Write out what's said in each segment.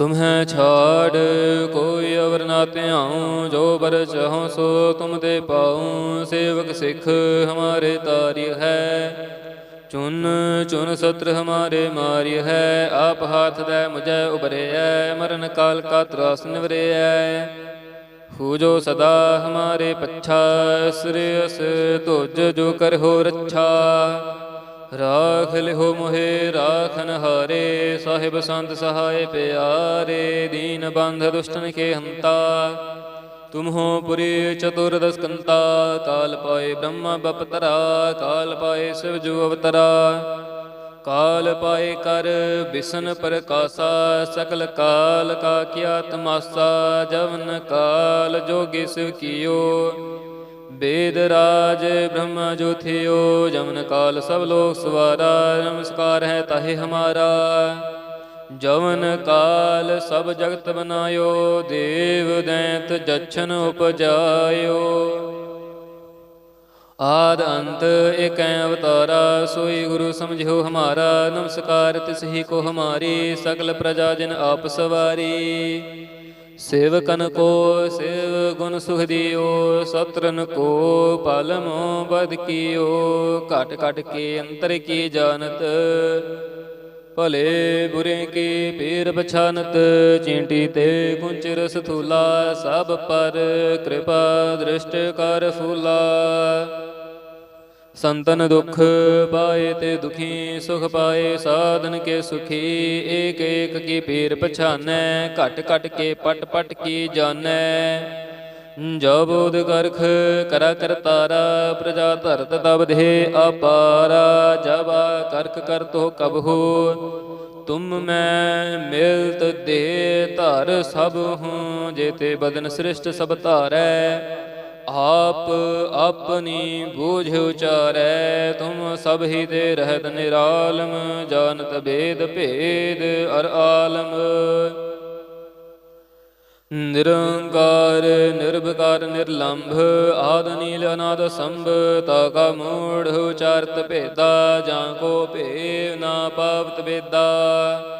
ਤੁਮਹਿ ਛਾੜ, ਕੋਈ ਅਵਰ ਨਾ ਧਿਆਉ, ਜੋ ਬਰ ਚਾਹਉ ਸੋ ਤੁਮ ਦੇ ਪਾਉ, ਸੇਵਕ ਸਿੱਖ ਹਮਾਰੇ ਤਾਰੀ ਹੈ। ਚੁਨ ਚੁਨ ਸਤਰ ਹਮਾਰੇ ਮਾਰੀ ਹੈ, ਆਪ ਹਾਥ ਦੇ ਮੁਝੈ ਉਬਰਿਐ ਮਰਨ ਕਾਲ ਕਾ ਤਰਾਸ ਨਿਵਰਿਐ ਹੂ ਜੋ ਸਦਾ ਹਮਾਰੇ ਪੱਛਾ ਸ੍ਰੇਯਸ ਤੁਜ ਜੋ ਹੋ ਰੱਛਾ। ਰਾਖ ਲਿਹੋ ਮੋਹਿ, ਰਾਖਨ ਹਾਰੇ, ਸਾਹਿਬ ਸੰਤ ਸਹਾਇ ਪਿਆਰੇ, ਦੀਨ ਬੰਧ ਦੁਸ਼ਟਨ ਕੇ ਹੰਤਾ। ਤੁਮ ਹੋ ਪੁਰੀ ਚਤੁਰਦਸ ਕੰਤਾ ਕਾਲ ਪਾਏ ਬ੍ਰਹਮ ਬਪਤਰਾ ਕਾਲ ਪਾਏ ਸਿਵ ਜੋ ਅਵਤਰਾ। ਕਾਲ ਪਾਏ ਕਰ ਬਿਸ਼ਨ ਪ੍ਰਕਾਸ਼ਾ, ਸਕਲ ਕਾਲ ਕਾ ਕੀਆ ਤਮਾਸਾ, ਜਵਨ ਕਾਲ ਜੋਗੀ ਸਿਵ ਕੀਓ। ਵੇਦ ਰਾਜ ਬ੍ਰਹਮ ਜੋਥਿਓ ਜਮਨ ਕਾਲ ਸਭ ਲੋਕ ਸਵਾਰਾ, ਨਮਸਕਾਰ ਹੈ ਤਾਹੇ ਹਮਾਰਾ। ਜਵਨ ਕਾਲ ਸਭ ਜਗਤ ਬਨਾਇਓ, ਦੇਵ ਦੈਂਤ ਜਛਨ ਉਪਜਾਇਓ। ਆਦ ਅੰਤ ਏਕੈ ਅਵਤਾਰਾ, ਸੋਈ ਗੁਰੂ ਸਮਝਿਓ ਹਮਾਰਾ, ਨਮਸਕਾਰ ਤਿਸ ਹੀ ਕੋ ਹਮਾਰੀ ਸਕਲ ਪ੍ਰਜਾ ਜਨ ਆਪ ਸਵਾਰੀ। ਸੇਵਕਨ ਕੋ ਸੇਵ ਗੁਣ ਸੁਖ ਦਿਓ ਸਤਰਨ ਕੋ ਪਲਮੋ ਬਦ ਕੀਓ। ਘਟ ਘਟ ਕੇ ਅੰਤਰ ਕੀ ਜਾਣਤ, ਭਲੇ ਬੁਰੇ ਕੀ ਪੀਰ ਪਛਾਨਤ, ਚੀਂਟੀ ਤੇ ਕੁੰਚ ਰਸ ਸਭ ਪਰ, ਕਿਰਪਾ ਦ੍ਰਿਸ਼ਟ ਕਰ ਫੂਲਾ। ਸੰਤਨ ਦੁਖ ਪਾਏ ਤੇ ਦੁਖੀ, ਸੁਖ ਪਾਏ, ਸਾਧਨ ਕੇ ਸੁਖੀ, ਏਕ ਏਕ ਕੀ ਪੀਰ ਪਛਾਨੈ, ਘਟ ਘਟ ਕੇ ਪਟ ਪਟ ਕੀ ਜਾਣੈ ਜੋ ਬੋਧ ਕਰਖ ਕਰਾ ਕਰਤਾਰਾ ਪ੍ਰਜਾ ਧਰਤ ਤਬ ਦੇ ਅਪਾਰਾ, ਜਬਾ ਕਰਖ ਕਰ ਤੋ ਕਬਹੂ ਤੁਮ ਮੈਂ ਮਿਲਤ ਦੇ ਧਰ ਸਭ ਹੂੰ ਜੇਤੇ ਬਦਨ ਸ੍ਰਿਸ਼ਟ ਸਭ ਧਾਰੈ। ਆਪ ਆਪਣੀ ਬੂਝ ਉਚਾਰੈ, ਤੁਮ ਸਭ ਹੀ ਦੇ ਰਹਿਤ ਨਿਰਾਲਮ, ਜਾਣਤ ਭੇਦ ਭੇਦ ਅਰ ਆਲਮ। ਨਿਰੰਕਾਰ ਨਿਰਭਕਾਰ ਨਿਰਲੰਭ, ਆਦ ਨੀਲ ਅਨਾਦ ਸੰਭ, ਤਾ ਕਾ ਮੂੜ ਉਚਾਰਤ ਭੇਦਾ, ਜਾਂ ਕੋ ਭੇਵ ਨਾ ਪਾਵਤ ਵੇਦਾ।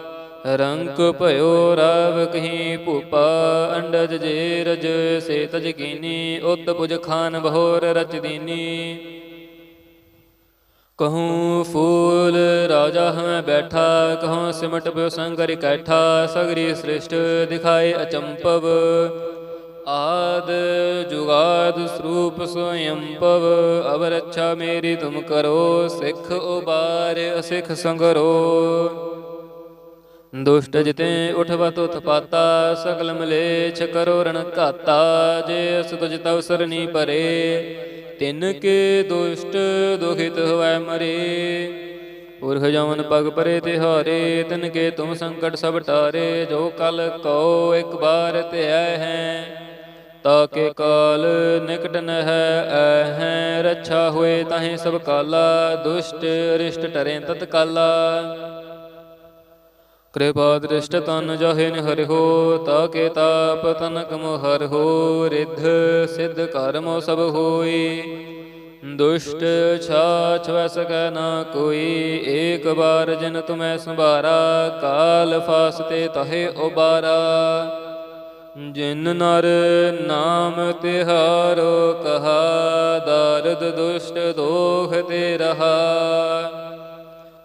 ਰੰਕ ਭਇਓ ਰਾਵ ਕਹੀ ਭੂਪਾ, ਅੰਡਜ ਜੇ ਰਜ ਸੇ ਤਜ ਕੀਨੀ, ਉਤ ਪੁਜ ਖਾਨ ਬਹੋਰ ਰਚ ਦੀਨੀ। ਕਹੂੰ ਫੂਲ ਰਾਜਾ ਹਮੈ ਬੈਠਾ, ਕਹੂੰ ਸਿਮਟ ਪਿਓ ਸੰਗਰ ਇਕੱਠਾ ਸਗਰੀ ਸ੍ਰਿਸ਼ਟ ਦਿਖਾਏ ਅਚੰਪਵ। ਆਦ ਜੁਗਾਦ ਸਰੂਪ ਸੋਯੰਪਵ ਅਵਰ ਅੱਛਾ ਮੇਰੀ ਤੁਮ ਕਰੋ, ਸਿੱਖ ਉਬਾਰ ਅਸਿਖ ਸੰਗਰੋ। ਦੁਸ਼ਟ ਜਿਤੇ ਉਠਵਤ ਉਤਪਾਤਾ ਸਗਲ ਮਲੇਛ ਕਰੋ ਰਣ ਘਾਤਾ, ਜੇ ਅਸ ਤੁਜ ਤਵ ਸਰਨੀ ਪਰੇ, ਤਿਨ ਕੇ ਦੁਸ਼ਟ ਦੁਖਿਤ ਹੋਵੈ ਮਰੇ। ਪੁਰਖ ਜਮਨ ਪਗ ਪਰੇ ਤਿਹਾਰੇ, ਤਿਨ ਕੇ ਤੁਮ ਸੰਕਟ ਸਭ ਟਾਰੇ, ਜੋ ਕਲ ਕਉ ਇੱਕ ਬਾਰ ਧਿਆ ਹੈ, ਤਾ ਕੇ ਕਾਲ ਨਿਕਟ ਨ ਹੈ ਐਹੈ ਰੱਛਾ ਹੋਏ ਤਾਹੇ ਸਭ ਕਾਲਾ, ਦੁਸ਼ਟ ਰਿਸ਼ਟ ਟਰੇ ਤਤ ਕਾਲਾ ਕਿਰਪਾ ਦ੍ਰਿਸ਼ਟ ਤਨ ਜਹੇ ਨ ਹਰਿਓ ਤਾਕੇ ਤਾਪ ਤਨਕ ਮੋ ਹਰਿਓ ਰਿੱਧ ਸਿੱਧ ਕਰਮੋ ਸਭ ਹੋਈ। ਦੁਸ਼ਟ ਛਾਛ ਵੈ ਸਕੈ ਨਾ ਕੋਈ, ਏਕ ਬਾਰ ਜਿਨ ਤੁਮੈ ਸੰਭਾਰਾ, ਕਾਲ ਫਾਸਤੇ ਤਹੇ ਉਬਾਰਾ। ਜਿਨ ਨਰ ਨਾਮ ਤਿਹਾਰੋ, ਕਹਾ, ਦਰਦ ਦੁਸ਼ਟ ਦੋਖ ਤੇ ਰਹਾ।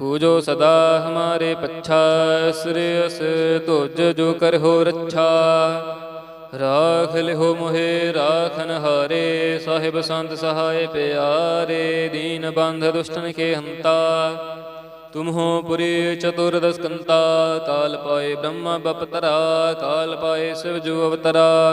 ਹੋ ਜੋ ਸਦਾ ਹਮਾਰੇ ਪੱਛਾ ਸ੍ਰੇਯਸ ਤੁਜ ਜੋ ਹੋ ਰੱਛਾ। ਰਾਖ ਲਿਹੋ ਮੋਹਿ, ਰਾਖਨ ਹਾਰੇ, ਸਾਹਿਬ ਸੰਤ ਸਹਾਏ ਪਿਆਰੇ, ਦੀਨ ਬੰਧ ਦੁਸ਼ਟਨ ਕੇ ਹੰਤਾ। ਤੁਮ ਹੋ ਪੁਰੀ ਚਤੁਰਦਸ ਕੰਤਾ ਕਾਲ ਪਾਏ ਬ੍ਰਹਮ ਬਪਤਰਾ ਕਾਲ ਪਾਏ ਸਿਵ ਜੋ ਅਵਤਰਾ।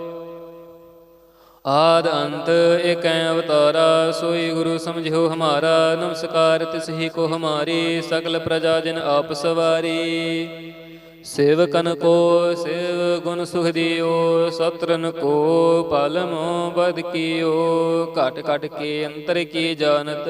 ਆਦ ਅੰਤ ਏਕੈ ਅਵਤਾਰਾ, ਸੋਈ ਗੁਰੂ ਸਮਝਿਓ ਹਮਾਰਾ, ਨਮਸਕਾਰ ਤਿਸ ਹੀ ਕੋ ਹਮਾਰੀ, ਸਗਲ ਪ੍ਰਜਾ ਜਨ ਆਪ ਸਵਾਰੀ। ਸੇਵਕਨ ਕੋ ਸੇਵ ਗੁਣ ਸੁਖ ਦਿਓ ਸਤਰਨ ਕੋ ਪਾਲਮੋ ਬਦ ਕੀਓ। ਘਟ ਘਟ ਕੇ ਅੰਤਰ ਕੀ ਜਾਣਤ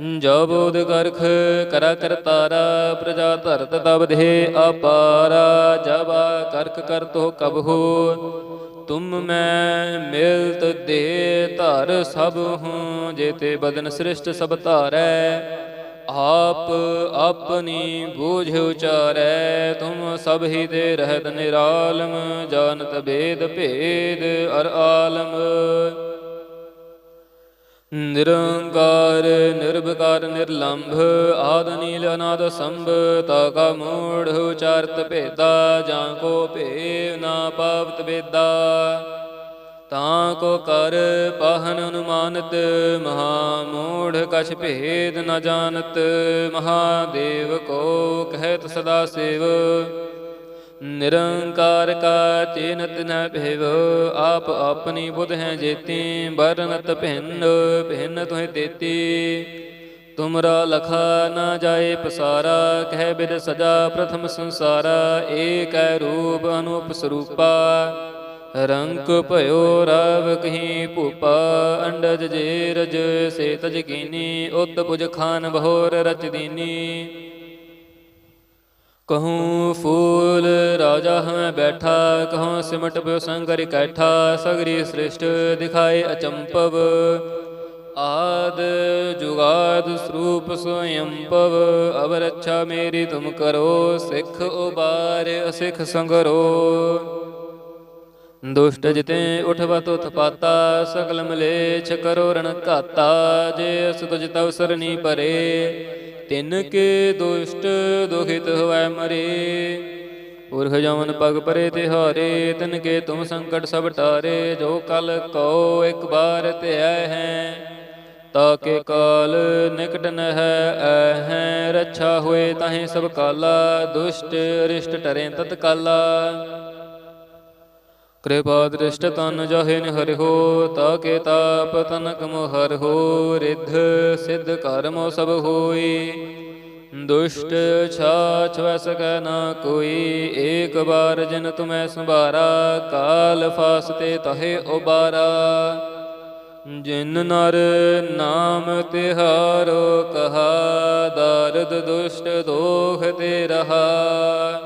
ਜੋ ਬੋਧ ਕਰਖ, ਕਰਾ ਕਰਤਾਰਾ ਪ੍ਰਜਾ ਧਰਤ ਤਬ ਦੇ ਅਪਾਰਾ ਜਬ ਕਰਖ ਕਰ ਤੋ ਹੋ ਤੁਮ ਮੈਂ ਮਿਲਤ ਦੇ ਧਰ ਸਭ ਹੂੰ, ਜੇਤੇ ਬਦਨ ਸ੍ਰਿਸ਼ਟ ਸਭ ਧਾਰੈ। ਆਪ ਆਪਣੀ ਬੋਝ ਉਚਾਰੈ, ਤੁਮ ਸਭ ਹੀ ਦੇ ਰਹਿਤ ਨਿਰਾਲਮ, ਜਾਣਤ ਭੇਦ ਭੇਦ ਅਰ ਆਲਮ। ਨਿਰੰਕਾਰ ਨਿਰਭਕਾਰ ਨਿਰਲੰਭ, ਆਦ ਨੀਲ ਅਨਾਦ ਸੰਭ ਤਾ ਕਾ ਮੂੜ ਉਚਾਰਤ ਭੇਦਾ, ਜਾਂ ਕੋ ਭੇਵ ਨਾ ਪਾਵਤ ਵੇਦਾ। ਤਾਂ ਕੋ ਕਰ ਪਾਹਨ ਅਨੁਮਾਨਤ, ਮਹਾ ਮੂੜ ਕਛ ਭੇਦ ਨ ਜਾਣਤ, ਮਹਾਦੇਵ ਕੋ ਕਹਿਤ ਸਦਾ ਸੇਵ। ਨਿਰੰਕਾਰ ਕਾ ਚੇਨਤ ਨ ਭੇਵ, ਆਪ ਆਪਣੀ ਬੁਧ ਹੈ ਜੇਤੀ ਬਰਨਤ ਭਿੰਨ ਭਿੰਨ ਤੁਹੇ ਤੇਤੀ। ਤੁਮਰਾ ਲਖਾ ਨਾ ਜਾਏ ਪਸਾਰਾ, ਕਹਿ ਬਿਦ ਸਦਾ ਪ੍ਰਥਮ ਸੰਸਾਰਾ, ਏਕੈ ਰੂਪ ਅਨੂਪ ਸਰੂਪਾ। ਰੰਕ ਭਇਓ ਰਵ ਕਹੀ ਭੂਪਾ, ਅੰਡਜ ਜੇ ਰਜ ਸੇ ਤਜ ਕੀਨੀ, ਉਤ ਪੁਜ ਖਾਨ ਬਹੋਰ ਰਚ ਦੀਨੀ। ਕਹੂੰ ਫੂਲ ਰਾਜਾ ਹਮੈ ਬੈਠਾ ਕਹੂੰ ਸਿਮਟ ਪਿਓ ਸੰਗਰ ਇਕੱਠਾ ਸਗਰੀ ਸ੍ਰਿਸ਼ਟ ਦਿਖਾਏ ਅਚੰਪਵ ਆਦ ਜੁਗਾਦ ਸਰੂਪ ਸੋਇੰ ਭਵ ਅਵਰ ਮੇਰੀ ਤੁਮ ਕਰੋ ਸਿੱਖ ਉਬਾਰ ਅਸਿਖ ਸੰਗਰੋ ਦੁਸ਼ਟ ਜਿਤੇ ਉਠਵਤ ਉਤਪਾਤਾ ਸਗਲ ਮਲੇਛ ਕਰੋ ਰਣ ਘਾਤਾ ਜੇ ਅਸ ਤੁਜ ਤਵ ਸਰਨੀ ਪਰੇ ਤਿਨ ਕੇ ਦੁਸ਼ਟ ਦੁਖਿਤ ਹੋਵੈ ਮਰੇ। ਪੁਰਖ ਜਮਨ ਪਗ ਪਰੇ ਤਿਹਾਰੇ ਤਿਨ ਕੇ ਤੁਮ ਸੰਕਟ ਸਭ ਟਾਰੇ। ਜੋ ਕਲ ਕੋ ਇੱਕ ਬਾਰ ਧਿਆ ਹੈ। ਤਾ ਕੇ ਕਾਲ ਨਿਕਟ ਨ ਹੈ ਐਹੈ ਰੱਛਾ ਹੋਏ ਤਾਹੇ ਸਭ ਕਾਲਾ, ਦੁਸ਼ਟ ਰਿਸ਼ਟ ਟਰੇ ਤਤ ਕਾਲਾ ਕਿਰਪਾ ਦ੍ਰਿਸ਼ਟ ਤਨ ਜਹੇ ਨਿਹਰਿ ਹੋ ਨਿਹਰਿਓ ਤਾਕੇ ਤਾਪ ਤਨਕ ਮੁਹਰਿਓ ਰਿਧ ਸਿਧ ਕਰਮ ਸਭ ਹੋਈ। ਦੁਸ਼ਟ ਛਾਛ ਵਸ ਕੈ ਨਾ ਕੋਈ, ਏਕ ਬਾਰ ਜਿਨ ਤੁਮੈ ਸੰਭਾਰਾ, ਕਾਲ ਫਾਸਤੇ ਤਹੇ ਉਬਾਰਾ। ਜਿਨ ਨਰ ਨਾਮ ਤਿਹਾਰੋ, ਕਹਾ, ਦਰਦ ਦੁਸ਼ਟ ਦੋਖ ਤੇ ਰਹਾ।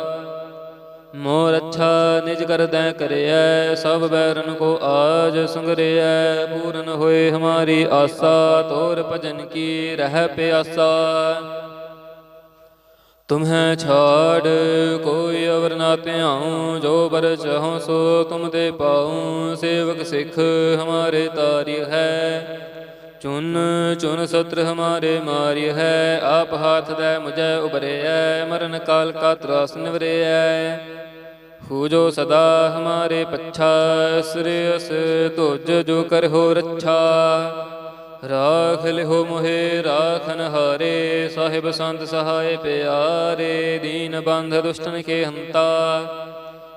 ਮੋਰ ਅੱਛਾ ਨਿਜ ਕਰਦੈ ਕਰਿਐ, ਸਭ ਬੈਰਨ ਕੋ ਆਜ ਸੰਗਰਿਐ। ਪੂਰਨ ਹੋਏ ਹਮਾਰੀ ਆਸਾ, ਤੋਰ ਭਜਨ ਕੀ ਰਹਿ ਪਿਆਸਾ। ਤੁਮਹਿ ਛਾੜ, ਕੋਈ ਅਵਰ ਨਾ ਧਿਆਉ, ਜੋ ਬਰ ਚਾਹਉ ਸੋ ਤੁਮ ਦੇ ਪਾਉ। ਸੇਵਕ ਸਿੱਖ ਹਮਾਰੇ ਤਾਰੀ ਹੈ। ਚੁਨ ਚੁਨ ਸਤਰ ਹਮਾਰੇ ਮਾਰੀ ਹੈ, ਆਪ ਹਾਥ ਦੇ ਮੁਝੈ ਉਬਰਿਐ ਮਰਨ ਕਾਲ ਕਾ ਤਰਾਸ ਨਿਵਰਿਐ। ਹੂ ਜੋ ਸਦਾ ਹਮਾਰੇ ਪੱਛਾ ਸ੍ਰੇਅਸ ਤੁਜ ਜੋ ਕਰਹੁ ਰੱਛਾ। ਰਾਖ ਲਿਹੋ ਮੋਹਿ, ਰਾਖਨ ਹਾਰੇ, ਸਾਹਿਬ ਸੰਤ ਸਹਾਏ ਪਿਆਰੇ, ਦੀਨ ਬੰਧ ਦੁਸ਼ਟਨ ਕੇ ਹੰਤਾ।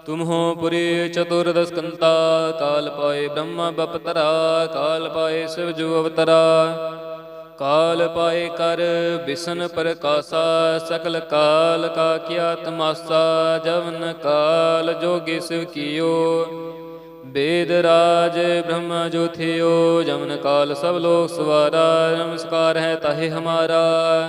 ਤੁਮ ਹੋ ਪੁਰੇ ਚਤੁਰਦਸਕੰਤਾ, ਕਾਲ ਪਾਏ ਬ੍ਰਹਮ ਬਪਤਰਾ, ਕਾਲ ਪਾਏ ਸਿਵ ਜੂ ਅਵਤਰਾ। ਕਾਲ ਪਾਏ ਕਰ ਵਿਸ਼ਨ ਪ੍ਰਕਾਸ਼ਾ, ਸਕਲ ਕਾਲ ਕਾ ਕਿਆ ਤਮਾਸਾ, ਜਵਨ ਕਾਲ ਜੋਗੀ ਸਿਵ ਕੀਓ। ਵੇਦ ਰਾਜ ਬ੍ਰਹਮ ਜੋਥਿਓ ਜਮਨ ਕਾਲ ਸਭ ਲੋਕ ਸਵਾਰਾ, ਨਮਸਕਾਰ ਹੈ ਤਾਹੇ ਹਮਾਰਾ।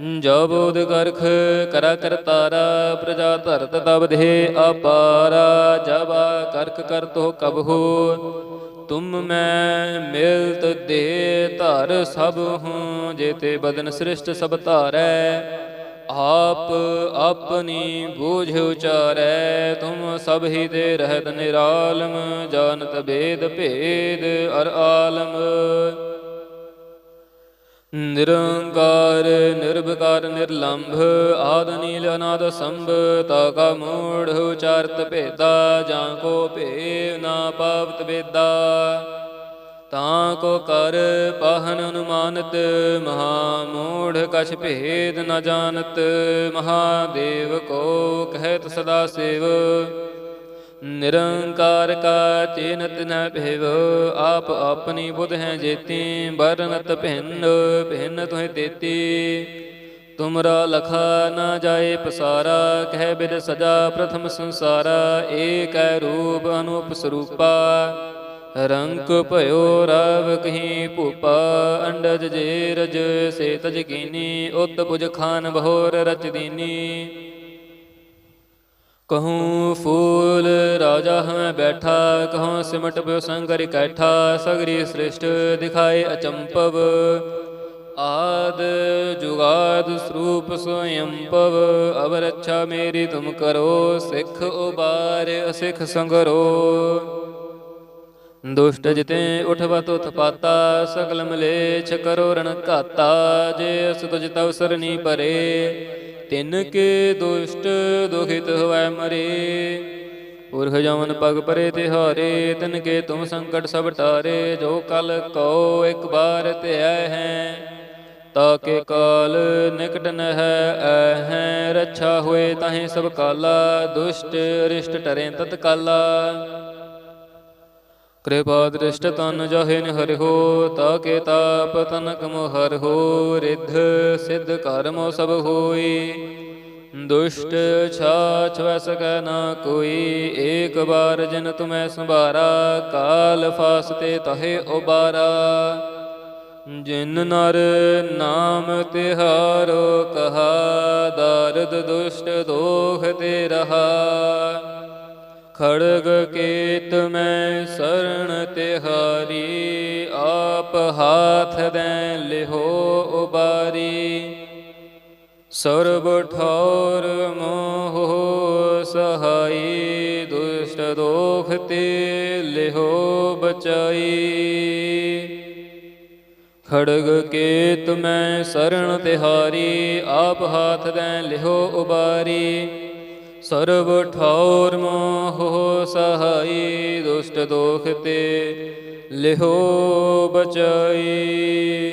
ਜਬੋਦ ਕਰਖ ਕਰਾ ਕਰਤਾਰਾ ਪ੍ਰਜਾ ਧਰਤ ਤਬ ਦੇ ਅਪਾਰਾ, ਜਬਾ ਕਰਖ ਕਰ ਤੋ ਕਬਹੂ ਤੁਮ ਮੈਂ ਮਿਲਤ ਦੇ ਧਰ ਸਭ ਹੂੰ, ਜੇਤੇ ਬਦਨ ਸ੍ਰਿਸ਼ਟ ਸਭ ਧਾਰੈ। ਆਪ ਆਪਣੀ ਬੂਝ ਉਚਾਰੈ, ਤੁਮ ਸਭ ਹੀ ਦੇ ਰਹਿਤ ਨਿਰਾਲਮ, ਜਾਣਤ ਭੇਦ ਭੇਦ ਅਰ ਆਲਮ। ਨਿਰੰਕਾਰ ਨਿਰਭਕਾਰ ਨਿਰਲੰਭ, ਆਦ ਨੀਲ ਅਨਾਦ ਸੰਭ, ਤਾ ਕਾ ਮੂੜ ਉਚਾਰਤ ਭੇਦਾ, ਜਾਂ ਕੋ ਭੇਵ ਨਾ ਪਾਵਤ ਵੇਦਾ। ਤਾਂ ਕੋ ਕਰ ਪਾਹਨ ਅਨੁਮਾਨਤ, ਮਹਾ ਮੂੜ ਕਛ ਭੇਦ ਨ ਜਾਣਤ, ਮਹਾਦੇਵ ਕੋ ਕਹਿਤ ਸਦਾ ਸੇਵ। ਨਿਰੰਕਾਰ ਕਾ ਚੇਨਤ ਨ ਭਿਵ, ਆਪ ਆਪਣੀ ਬੁਧ ਹੈ ਜੇਤੀ ਬਰਨਤ ਭਿੰਨ ਭਿੰਨ ਤੁਹੇ ਦੇਤੀ ਤੁਮਰਾ ਲਖਾ ਨਾ ਜਾਏ ਪਸਾਰਾ, ਕਹਿ ਬਿਦ ਸਜਾ ਪ੍ਰਥਮ ਸੰਸਾਰਾ, ਏਕੈ ਰੂਪ ਅਨੂਪ ਸਰੂਪਾ। ਰੰਕ ਭਇਓ ਰਵ ਕਹੀ ਭੂਪਾ, ਅੰਡਜ ਜੇ ਰਜ ਸੇ ਤਜ ਕੀਨੀ, ਉਤ ਪੁਜ ਖਾਨ ਬਹੋਰ ਰਚ ਦੀਨੀ। ਕਹੂੰ ਫੂਲ ਰਾਜਾ ਹਮੈ ਬੈਠਾ, ਕਹੂੰ ਸਿਮਟ ਪਿਓ ਸੰਗਰ ਇਕੱਠਾ ਸਗਰੀ ਸ੍ਰਿਸ਼ਟ ਦਿਖਾਏ ਅਚੰਪਵ। ਆਦ ਜੁਗਾਦ ਸਰੂਪ ਸੋਯੰਪਵ ਅਵਰ ਅੱਛਾ ਮੇਰੀ ਤੁਮ ਕਰੋ, ਸਿੱਖ ਉਬਾਰ ਅਸਿਖ ਸੰਗਰੋ। ਦੁਸ਼ਟ ਜਿਤੇ ਉਠਵਤ ਉਤਪਾਤਾ, ਸਗਲ ਮਲੇਛ ਕਰੋ ਰਣ ਘਾਤਾ, ਜੇ ਅਸ ਤੁਜ ਤਵ ਸਰਨੀ ਪਰੇ, ਤਿਨ ਕੇ ਦੁਸ਼ਟ ਦੁਖਿਤ ਹੋਵੈ ਮਰੇ। ਪੁਰਖ ਜਮਨ ਪਗ ਪਰੇ ਤਿਹਾਰੇ, ਤਨ ਕੇ ਤੁਮ ਸੰਕਟ ਸਭ ਟਾਰੇ, ਜੋ ਕਲ ਕਉ ਇੱਕ ਬਾਰ ਧਿਆ ਹੈ। ਤਾ ਕੇ ਕਾਲ ਨਿਕਟ ਨ ਹੈ ਐਹੈ ਰੱਛਾ ਹੋਏ ਤਾਹੇ ਸਭ ਕਾਲਾ, ਦੁਸ਼ਟ ਰਿਸ਼ਟ ਟਰੇ ਤਤ ਕਾਲਾ ਕਿਰਪਾ ਦ੍ਰਿਸ਼ਟ ਤਨ ਜਾਹੇ ਨ ਤਾ ਕੇ ਤਾਪ ਤਨਕ ਮੋਹਰ ਹੋ, ਰਿਧ ਸਿਧ ਕਰਮੋ ਸਭ ਹੋਈ ਦੁਸ਼ਟ ਛਾਛ ਵੈ ਨਾ ਕੋਈ, ਏਕ ਬਾਰ ਜਿਨ ਤੁਮੈ ਸੰਭਾਰਾ, ਕਾਲ ਫਾਸਤੇ ਤਹੇ ਉਬਾਰਾ। ਜਿਨ ਨਰ ਨਾਮ ਤਿਹਾਰੋ, ਕਹਾ, ਦਰਦ ਦੁਸ਼ਟ ਦੋਖ ਤੇ ਰਹਾ। ਖੜਗ ਕੇਤ ਮੈਂ ਸਰਣ ਤਿਹਾਰੀ, ਆਪ ਹਾਥ ਦੇ ਲਿਹੋ ਉਬਾਰੀ। ਸਰਬ ਠੌਰ ਮੋਹ ਸਹਾਈ, ਦੁਸ਼ਟ ਦੋਖ ਤੇ ਲਿਹੋ ਬਚਾਈ। ਖੜਗ ਕੇਤ ਮੈਂ ਸਰਣ ਤਿਹਾਰੀ, ਆਪ ਹਾਥ ਦੇ ਲਿਹੋ ਉਬਾਰੀ। ਸਰਬ ਠੌਰ ਮੋਹ ਸਹਾਈ, ਦੁਸ਼ਟ ਦੋਖ ਤੇ ਲਿਹੋ ਬਚਾਈ।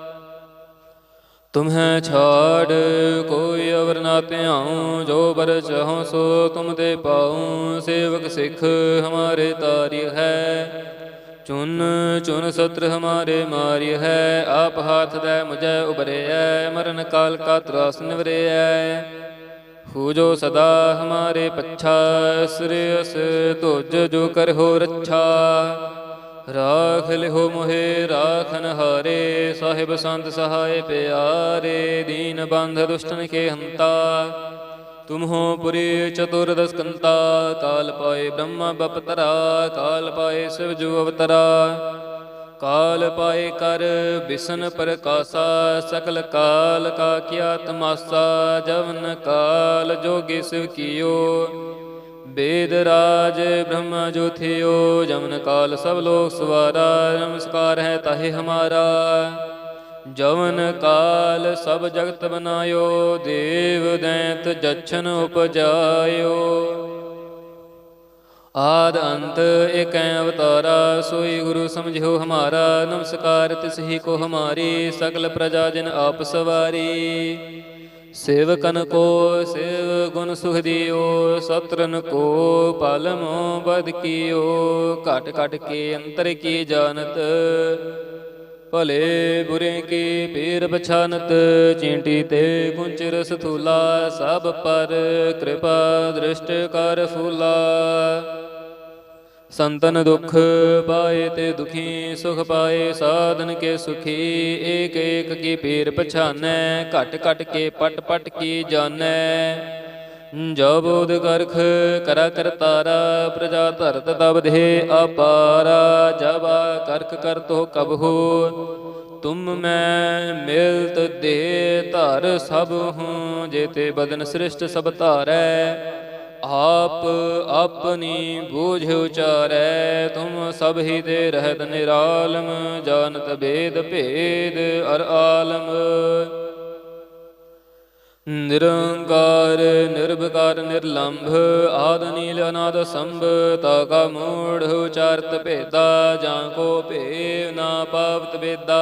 ਤੁਮਹਿ ਛਾੜ, ਕੋਈ ਅਵਰ ਨਾ ਧਿਆਉ, ਜੋ ਬਰ ਚਾਹਉ ਸੋ ਤੁਮ ਤੇ ਪਾਉ। ਸੇਵਕ ਸਿੱਖ ਹਮਾਰੇ ਤਾਰਿ ਹੈ, ਚੁਨ ਚੁਨ ਸਤਰ ਹਮਾਰੇ ਮਾਰਿ ਹੈ। ਆਪ ਹਾਥ ਦੇ ਮੁਝੈ ਉਬਰਿਐ ਮਰਨ ਕਾਲ ਕਾ ਤਰਾਸ ਨਿਵਰਿਐ ਹੂ ਜੋ ਸਦਾ ਹਮਾਰੇ ਪੱਛਾ ਸ੍ਰੇਯਸ ਤੁਜ ਜੋ ਹੋ ਰੱਛਾ। ਰਾਖ ਲਿਹੋ ਮੋਹਿ, ਰਾਖਨ ਹਾਰੇ, ਸਾਹਿਬ ਸੰਤ ਸਹਾਇ ਪਿਆਰੇ, ਦੀਨ ਬੰਧ ਦੁਸ਼ਟਨ ਕੇ ਹੰਤਾ। ਤੁਮ ਪੁਰੀ ਚਤੁਰਦਸ ਕੰਤਾ ਕਾਲ ਪਾਏ ਬ੍ਰਹਮ ਬਪਤਰਾ ਕਾਲ ਪਾਏ ਸਿਵ ਜੂ ਅਵਤਰਾ। ਕਾਲ ਪਾਏ ਕਰ ਬਿਸਨ ਪ੍ਰਕਾਸਾ, ਸਕਲ ਕਾਲ ਕਾ ਕੀਆ ਤਮਾਸਾ, ਜਵਨ ਕਾਲ ਜੋਗੀ ਸਿਵ ਕੀਓ। ਬੇਦ ਰਾਜ ਬ੍ਰਹਮ ਜੋਥਿਓ, ਜਮਨ ਕਾਲ ਸਭ ਲੋਕ ਸਵਾਰਾ, ਨਮਸਕਾਰ ਹੈ ਤਾਹੇ ਹਮਾਰਾ। ਜਵਨ ਕਾਲ ਸਭ ਜਗਤ ਬਨਾਇਓ, ਦੇਵ ਦੈਂਤ ਜਛਨ ਉਪਜਾਇਓ। ਆਦ ਅੰਤ ਏਕੈ ਅਵਤਾਰਾ, ਸੋਈ ਗੁਰੂ ਸਮਝਿਓ ਹਮਾਰਾ, ਨਮਸਕਾਰ ਤਿਸ ਹੀ ਕੋ ਹਮਾਰੀ, ਸਗਲ ਪ੍ਰਜਾ ਜਨ ਆਪ ਸਵਾਰੀ। ਸੇਵਕਨ ਕੋ ਸੇਵ ਗੁਣ ਸੁਖ ਦਿਓ ਸਤਰਨ ਕੋ ਪਲਮੋ ਬਦ ਕੀਓ। ਘਟ ਘਟ ਕੇ ਅੰਤਰ ਕੀ ਜਾਣਤ, ਭਲੇ ਬੁਰੇ ਕੀ ਪੀਰ ਪਛਾਨਤ, ਚੀਂਟੀ ਤੇ ਕੁੰਚ ਰਸ ਥੂਲਾ ਸਭ ਪਰ, ਕਿਰਪਾ ਦ੍ਰਿਸ਼ਟ ਕਰ ਫੂਲਾ। ਸੰਤਨ ਦੁਖ ਪਾਏ ਤੇ ਦੁਖੀ ਸੁਖ ਪਾਏ, ਸਾਧਨ ਕੇ ਸੁਖੀ, ਏਕ ਏਕ ਕੀ ਪੀਰ ਪਛਾਨੈ, ਘਟ ਘਟ ਕੇ ਪਟ ਪਟ ਕੀ ਜਾਣੈ ਜੋ ਬੋਧ ਕਰਖ ਕਰਾ ਕਰਤਾਰਾ ਪ੍ਰਜਾ ਧਰਤ ਤਬ ਦੇ ਅਪਾਰਾ, ਜਬ ਕਰਖ ਕਰ ਤੋ ਕਬ ਹੋ ਤੁਮ ਮੈਂ ਮਿਲਤ ਦੇ ਧਰ ਸਭ ਹੂੰ, ਜੇ ਤੇ ਬਦਨ ਸ੍ਰਿਸ਼ਟ ਸਭ ਧਾਰੈ। ਆਪ ਆਪਣੀ ਬੂਝ ਉਚਾਰੈ, ਤੁਮ ਸਭ ਹੀ ਦੇ ਰਹਿਤ ਨਿਰਾਲਮ, ਜਾਣਤ ਭੇਦ ਭੇਦ ਅਰ ਆਲਮ। ਨਿਰੰਕਾਰ ਨਿਰਭਕਾਰ ਨਿਰਲੰਭ, ਆਦ ਨੀਲ ਅਨਾਦ ਸੰਭ, ਤਾ ਕਾ ਮੂੜ ਉਚਾਰਤ ਭੇਦਾ, ਜਾਂ ਕੋ ਭੇਵ ਨਾ ਪਾਵਤ ਬੇਦਾ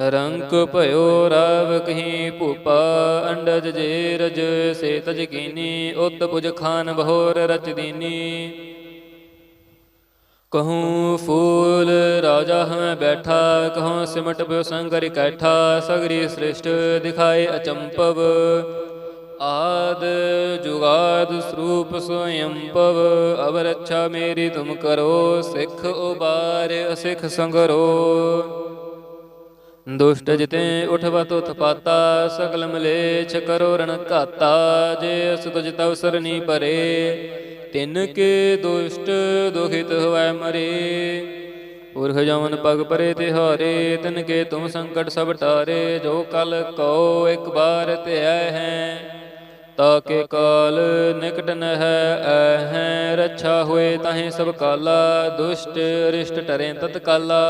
ਰੰਕ ਭਇਓ ਰਾਵ ਕਹੀ ਭੂਪਾ, ਅੰਡਜ ਜੇ ਰਜ ਸੇ ਤਜ ਕੀਨੀ, ਉਤ ਪੁਜ ਖਾਨ ਬਹੋਰ ਰਚ ਦੀਨੀ। ਕਹੂੰ ਫੂਲ ਰਾਜਾ ਹਮੈ ਬੈਠਾ, ਕਹੂੰ ਸਿਮਟ ਪਿਓ ਸੰਗਰ ਇਕੱਠਾ ਸਗਰੀ ਸ੍ਰਿਸ਼ਟ ਦਿਖਾਏ ਅਚੰਪਵ। ਆਦ ਜੁਗਾਦ ਸਰੂਪ ਸੋਯੰਪਵ ਅਵਰ ਅੱਛਾ ਮੇਰੀ ਤੁਮ ਕਰੋ, ਸਿੱਖ ਉਬਾਰ ਅਸਿੱਖ ਸੰਗਰੋ। ਦੁਸ਼ਟ ਜਿਤੇ ਉਠਵਤ ਉਤਪਾਤਾ ਸਗਲ ਮਲੇਛ ਕਰੋ ਰਣ ਘਾਤਾ, ਜੇ ਅਸ ਤੁਜ ਤਵ ਸਰਨੀ ਪਰੇ, ਤਿਨ ਕੇ ਦੁਸ਼ਟ ਦੁਖਿਤ ਹੋਵੈ ਮਰੇ। ਪੁਰਖ ਜਮਨ ਪਗ ਪਰੇ ਤਿਹਾਰੇ, ਤਿਨ ਕੇ ਤੁਮ ਸੰਕਟ ਸਭ ਟਾਰੇ, ਜੋ ਕਲ ਕਉ ਇੱਕ ਬਾਰ ਧਿਆ ਹੈ, ਤਾ ਕੇ ਕਾਲ ਨਿਕਟ ਨ ਹੈ ਐਹੈ ਰੱਛਾ ਹੋਏ ਤਾਹੇ ਸਭ ਕਾਲਾ, ਦੁਸ਼ਟ ਰਿਸ਼ਟ ਟਰੇ ਤਤ ਕਾਲਾ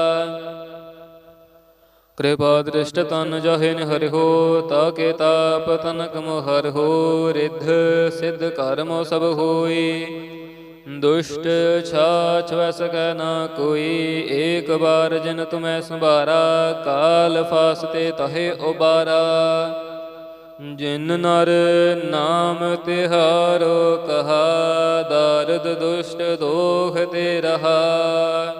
ਕਿਰਪਾ ਦ੍ਰਿਸ਼ਟ ਤਨ ਜਹੇ ਨਿਹਰਿਓ ਤਾਕੇ ਤਾਪ ਤਨਕ ਮੋਹਰ ਹੋ, ਰਿਧ ਸਿਧ ਕਰਮੋ ਸਭ ਹੋਈ। ਦੁਸ਼ਟ ਛਾਛ ਵੈ ਸਕੈ ਨਾ ਕੋਈ, ਏਕ ਬਾਰ ਜਿਨ ਤੁਮੈ ਸੰਭਾਰਾ, ਕਾਲ ਫਾਸ ਤੇ ਤਹੇ ਉਬਾਰਾ। ਜਿਨ ਨਰ ਨਾਮ ਤਿਹਾਰੋ, ਕਹਾ, ਦਰਦ ਦੁਸ਼ਟ ਦੋਖ ਤੇ ਰਹਾ।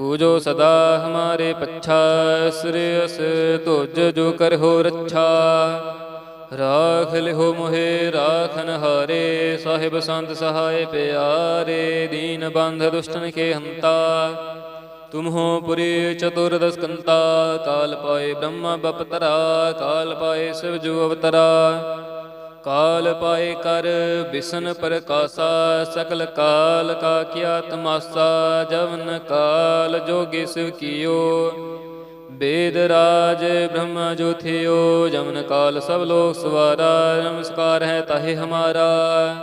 ਪੂਜੋ ਸਦਾ ਹਮਾਰੇ ਪੱਛਾ ਸ੍ਰੇਅਸ ਤੁਜ ਜੋ ਕਰਹੁ ਰੱਛਾ ਰਾਖ ਲਿਹੋ ਮੋਹਿ ਰਾਖਨ ਹਾਰੇ ਸਾਹਿਬ ਸੰਤ ਸਹਾਇ ਪਿਆਰੇ ਦੀਨ ਬੰਧ ਦੁਸ਼ਟਨ ਕੇ ਹੰਤਾ ਤੁਮ ਹੋ ਪੁਰੀ ਚਤੁਰਦਸ ਕੰਤਾ ਕਾਲ ਪਾਏ ਬ੍ਰਹਮ ਬਪਤਰਾ ਕਾਲ ਪਾਏ ਸਿਵ ਜੋ ਅਵਤਰਾ ਕਾਲ ਪਾਏ ਕਰ, ਬਿਸਨ ਪ੍ਰਕਾਸ਼ਾ, ਸਕਲ ਕਾਲ ਕਾ ਕਿਆ ਤਮਾਸਾ, ਜਵਨ ਕਾਲ ਜੋਗੇ ਸਿਵ ਕੀਓ। ਬੇਦ ਰਾਜ ਬ੍ਰਹਮ ਜੋਥਿਓ ਜਮਨ ਕਾਲ ਸਭ ਲੋਕ ਸਵਾਰਾ, ਨਮਸਕਾਰ ਹੈ ਤਾਹੇ ਹਮਾਰਾ।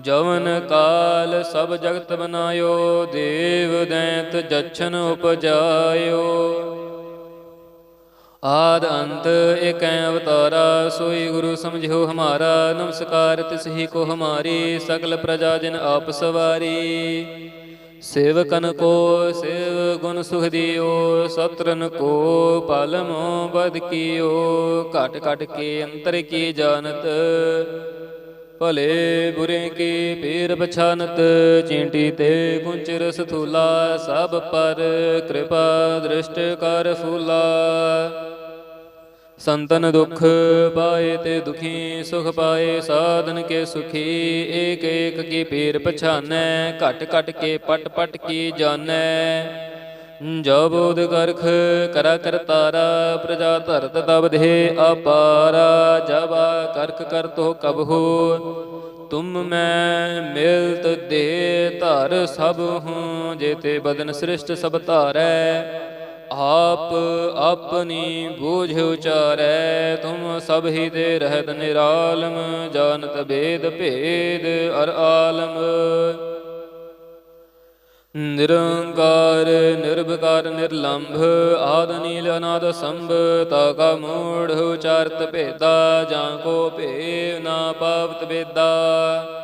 ਜਵਨ ਕਾਲ ਸਭ ਜਗਤ ਬਨਾਇਓ, ਦੇਵ ਦੈਂਤ ਜਛਨ ਉਪਜਾਇਓ। ਆਦ ਅੰਤ ਏਕੈ ਅਵਤਾਰਾ, ਸੋਈ ਗੁਰੂ ਸਮਝਿਓ ਹਮਾਰਾ, ਨਮਸਕਾਰ ਤਿਸ ਹੀ ਕੋ ਹਮਾਰੀ, ਸਗਲ ਪ੍ਰਜਾ ਜਿਨ ਆਪ ਸਵਾਰੀ। ਸੇਵਕਨ ਕੋ, ਸੇਵ ਗੁਣ ਸੁਖ ਦਿਓ, ਸਤਰਨ ਕੋ ਪਾਲਮੋ ਬਦ ਕੀਓ, ਘਟ ਘਟ ਕੇ ਅੰਤਰ ਕੀ ਜਾਣਤ, ਭਲੇ ਬੁਰੇ ਕੀ ਪੀਰ ਪਛਾਨਤ, ਚਿੰਟੀ ਤੇ ਗੁੰਚਰ ਸਥੂਲਾ, ਸਭ ਪਰ ਕਿਰਪਾ ਦ੍ਰਿਸ਼ਟ ਕਰ ਫੂਲਾ। ਸੰਤਨ ਦੁਖ ਪਾਏ ਤੇ ਦੁਖੀ, ਸੁਖ ਪਾਏ, ਸਾਧਨ ਕੇ ਸੁਖੀ, ਏਕ ਏਕ ਕੀ ਪੀਰ ਪਛਾਨੈ, ਘਟ ਘਟ ਕੇ ਪਟ ਪਟ ਕੀ ਜਾਣੈ ਜਬੋਦ ਕਰਖ ਕਰਾ ਕਰਤਾਰਾ ਪ੍ਰਜਾ ਧਰਤ ਤਬ ਦੇ ਅਪਾਰਾ ਜਬਾ ਕਰਖ ਕਰ ਤੋ ਕਬਹੂ ਤੁਮ ਮੈਂ ਮਿਲਤ ਦੇ ਧਰ ਸਭ ਹੂੰ ਜੇਤੇ ਬਦਨ ਸ੍ਰਿਸ਼ਟ ਸਭ ਧਾਰੈ। ਆਪ ਆਪਣੀ ਬੂਝ ਉਚਾਰੈ, ਤੁਮ ਸਭ ਹੀ ਦੇ ਰਹਿਤ ਨਿਰਾਲਮ, ਜਾਣਤ ਬੇਦ ਭੇਦ ਅਰ ਆਲਮ। ਨਿਰੰਕਾਰ ਨਿਰਭਕਾਰ ਨਿਰਲੰਭ, ਆਦ ਨੀਲ ਅਨਾਦ ਸੰਭ, ਤਾ ਕਾ ਮੂੜ ਉਚਾਰਤ ਭੇਦਾ, ਜਾਂ ਕੋ ਭੇਵ ਨਾ ਪਾਵਤ ਬੇਦਾ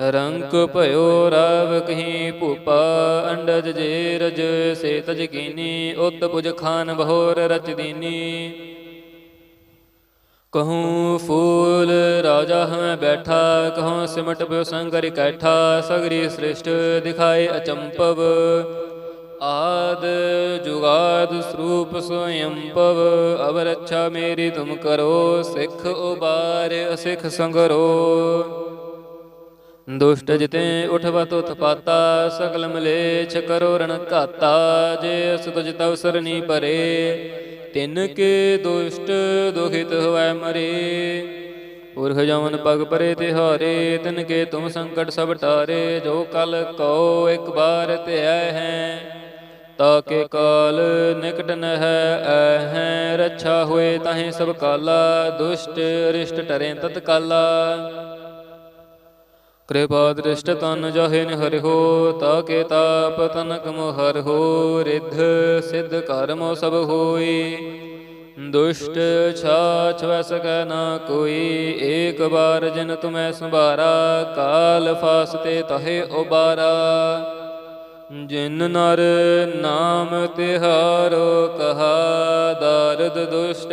ਰੰਕ ਭਇਓ ਰਾਵ ਕਹੀ ਭੂਪਾ, ਅੰਡਜ ਜੇ ਰਜ ਸੇ ਤਜ ਕੀਨੀ, ਉਤ ਪੁਜ ਖਾਨ ਬਹੋਰ ਰਚ ਦੀਨੀ। ਕਹੂੰ ਫੂਲ ਰਾਜਾ ਹਮੈ ਬੈਠਾ, ਕਹੂੰ ਸਿਮਟ ਪਿਓ ਸੰਗਰ ਇਕੱਠਾ ਸਗਰੀ ਸ੍ਰਿਸ਼ਟ ਦਿਖਾਏ ਅਚੰਪਵ। ਆਦ ਜੁਗਾਦ ਸਰੂਪ ਸੋਯੰਪਵ ਅਬ ਰੱਛਾ ਮੇਰੀ ਤੁਮ ਕਰੋ, ਸਿੱਖ ਉਬਾਰ ਅਸਿਖ ਸੰਗਰੋ। ਦੁਸ਼ਟ ਜਿਤੇ ਉਠਵਤ ਉਤਪਾਤਾ ਸਗਲ ਮਲੇਛ ਕਰੋ ਰਣ ਘਾਤਾ, ਜੇ ਅਸ ਤੁਜ ਤਵ ਸਰਨੀ ਪਰੇ, ਤਿਨ ਕੇ ਦੁਸ਼ਟ ਦੁਖਿਤ ਹੋਇ ਮਰੇ। ਪੁਰਖ ਜਮਨ ਪਗ ਪਰੇ ਤਿਹਾਰੇ, ਤਿਨ ਕੇ ਤੁਮ ਸੰਕਟ ਸਭ ਟਾਰੇ, ਜੋ ਕਲ ਕਉ ਇੱਕ ਬਾਰ ਧਿਆ ਹੈ, ਤਾ ਕੇ ਕਾਲ ਨਿਕਟ ਨ ਹੈ, ਐ ਰੱਛਾ ਹੋਏ ਤਾਹੇ ਸਭ ਕਾਲਾ, ਦੁਸ਼ਟ ਅਰਿਸ਼ਟ ਟਰੇ ਤਤ ਕਾਲਾ ਕਿਰਪਾ ਦ੍ਰਿਸ਼ਟ ਤਨ ਜਾਹੇ ਨ ਹਰਿਓ ਤਾ ਕੇ ਤਾਪ ਤਨਕ ਮੋ ਰਿਧ ਸਿਧ ਕਰਮੋ ਸਭ ਹੋਈ। ਦੁਸ਼ਟ ਛਾਛ ਵੈ ਸਕੈ ਨਾ ਕੋਈ, ਏਕ ਬਾਰ ਜਿਨ ਤੁਮੈ ਸੰਭਾਰਾ, ਕਾਲ ਫਾਸਤੇ ਤਹੇ ਉਬਾਰਾ। ਜਿਨ ਨਰ ਨਾਮ ਤਿਹਾਰੋ, ਕਹਾ ਦਰਦ ਦੁਸ਼ਟ